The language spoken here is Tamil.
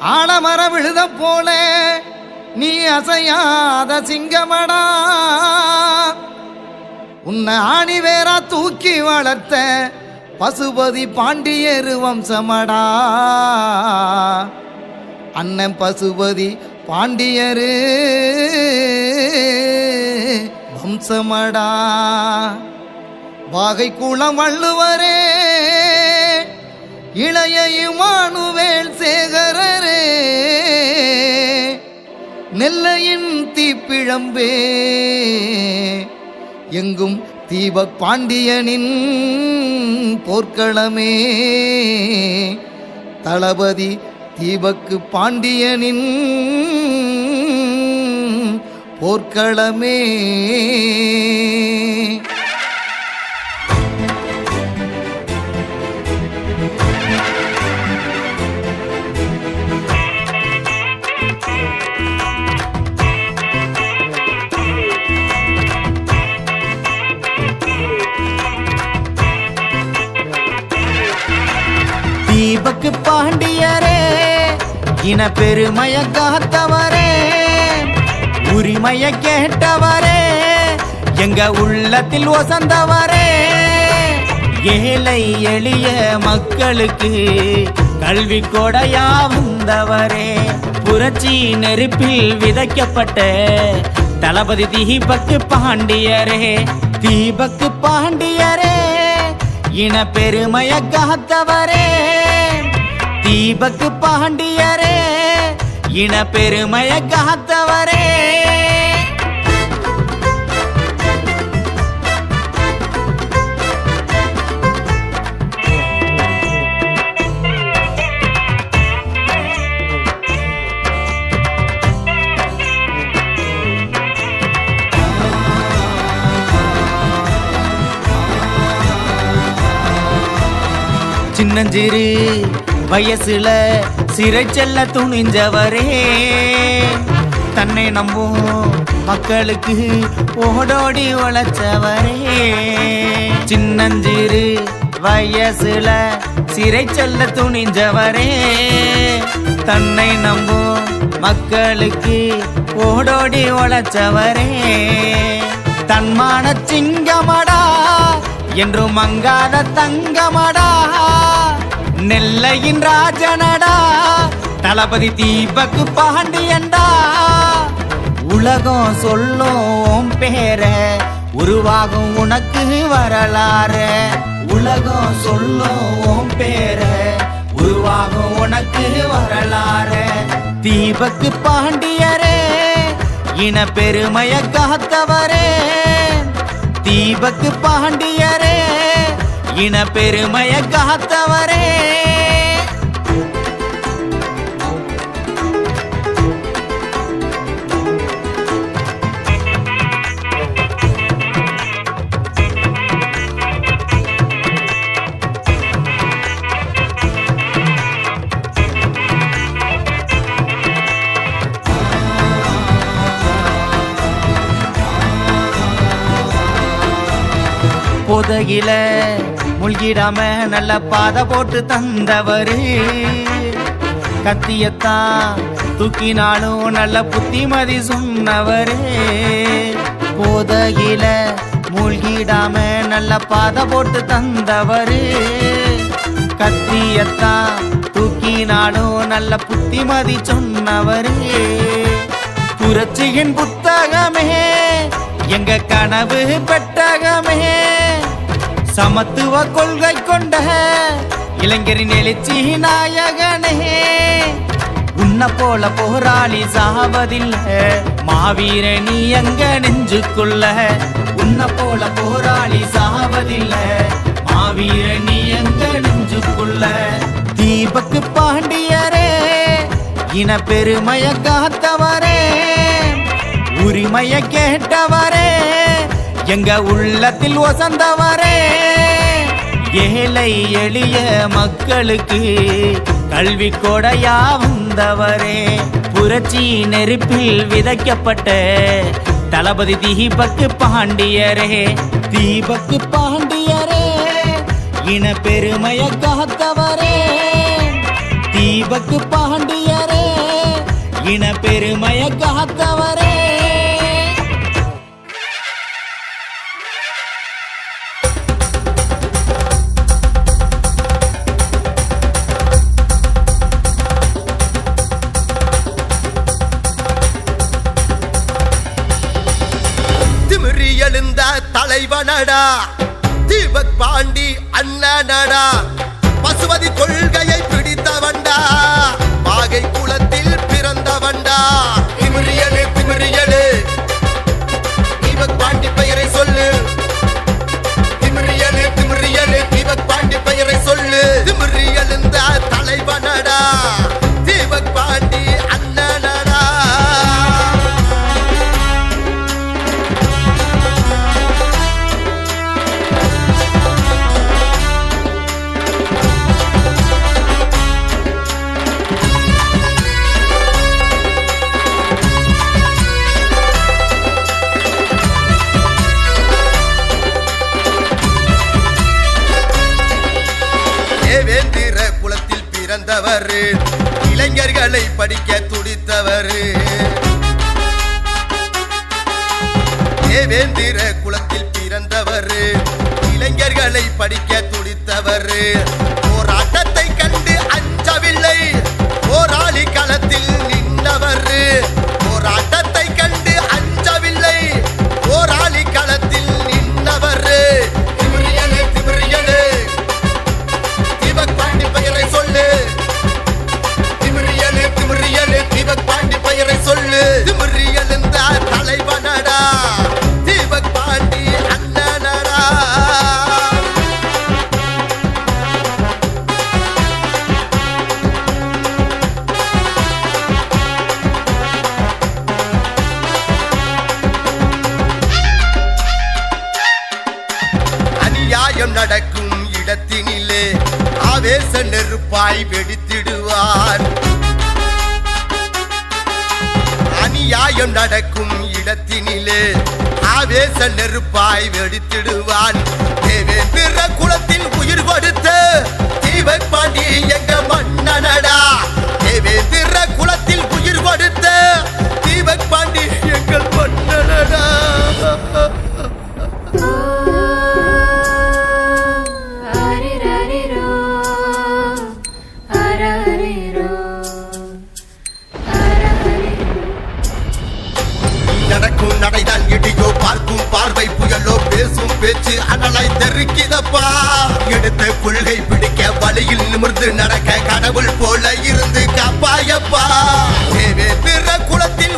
ஆலமர விழுத போல நீ அசையாத சிங்கமடா. உன்னை ஆணி வேறா தூக்கி வளர்த்த பசுபதி பாண்டியரு வம்சமடா. அண்ணன் பசுபதி பாண்டியரு வம்சமடா. வாகை குளம் வள்ளுவரே இளைய இமானு தீப்பிழம்பே எங்கும் தீபக் பாண்டியனின் போர்க்களமே. தளபதி தீபக்கு பாண்டியனின் போர்க்களமே. இன பெருமைய காத்தவரே உரிமைய கேட்டவரே எங்க உள்ளத்தில் வசந்தவரே. ஏழை எளிய மக்களுக்கு கல்வி கொடையா வந்தவரே. புரட்சி நெருப்பில் விதைக்கப்பட்ட தளபதி தீபக்கு பாண்டியரே. தீபக்கு பாண்டியரே இன பெருமைய காத்தவரே தீபக்கு பாண்டியரே இன பெருமைய காத்தவரே. சின்னஞ்சிறு வயசுல சிறை செல்ல துணிஞ்சவரே. தன்னை நம்பும் மக்களுக்கு ஓடோடி உழைச்சவரே. சின்னஞ்சிறு வயசுல சிறை செல்ல துணிஞ்சவரே. தன்னை நம்பும் மக்களுக்கு ஓடோடி உழைச்சவரே. தன்மான சிங்கமடா என்றும் மங்காத தங்கமடா. நெல்லையின் ராஜனடா தளபதி தீபக்கு பாண்டியண்டா உலகம் சொல்லும் பேர உருவாகும் உனக்கு வரலாறு. உலகம் சொல்லும் பேர உருவாகும் உனக்கு வரலாறு. தீபக்கு பாண்டியரே இன பெருமைய காத்தவரே. தீபக்கு பாண்டியரே இன பெருமைய காத்தவரே. பொதகில முழ்கிடாம நல்ல பாதை போட்டு தந்தவரு. கத்தியத்தான் தூக்கினாலும் நல்ல புத்திமதி சொன்னவரு. பொதகில மூழ்கிடாம நல்ல பாதை போட்டு தந்தவரு. கத்தியத்தான் தூக்கினாலும் நல்ல புத்திமதி சொன்னவரு. புரட்சியின் புத்தகமே எங்க கனவு பெட்டகமே. சமத்துவ கொள்கை கொண்ட இளைஞரின் எழுச்சி நாயகனே. உன்ன போல போராளி சாவதில்லை. மாவீர நீ எங்க நெஞ்சுக்குள்ள? உன்ன போல போராளி சாவதில்லை. மாவீர நீ எங்க நெஞ்சுக்குள்ள? தீபக்கு பாண்டியரே இன பெருமைய காத்தவரே உரிமைய கேட்டவரே. எங்க உள்ளத்தில் வசந்தவரே ஏழை எளிய மக்களுக்கு கல்வி கொடையா வந்தவரே. புரட்சி நெருப்பில் விதைக்கப்பட்ட தளபதி தீபக்கு பாண்டியரே. தீபக்கு பாண்டியரே இன பெருமைய காத்தவரே. தீபக்கு பாண்டியரே இன பெருமைய காத்தவரே. எழுந்த தலைவனடா. தீபக் பாண்டி அண்ணனடா. பசுமதி கொள்கையை பிடித்தவண்டா பாகை குளத்தில் பிறந்தவண்டா திமிரியலு திமிரியலு. பிறந்தவர். இளைஞர்களை படிக்க துடித்தவர். தேவேந்திர குலத்தில் பிறந்தவர். இளைஞர்களை படிக்க துடித்தவர். போராட்டத்தை நெருப்பாய் அநியாயம் நடக்கும் இடத்தினிலே ஆவேச நெருப்பாய் வெடித்திடுவான். தேவேந்திர குலத்தில் உயிர் கொடுத்த தீபக் பாண்டி எங்க மன்னனடா? பார்க்கும் நடைதான் இடியோ பார்க்கும் பார்வை புயலோ பேசும் பேச்சு அனலாய் தெருக்கிதப்பா. எடுத்த கொள்கை பிடிக்க வழியில் நிமிர்ந்து நடக்க கடவுள் போல இருந்து காப்பாயப்பா. தேவே பிற குளத்தில்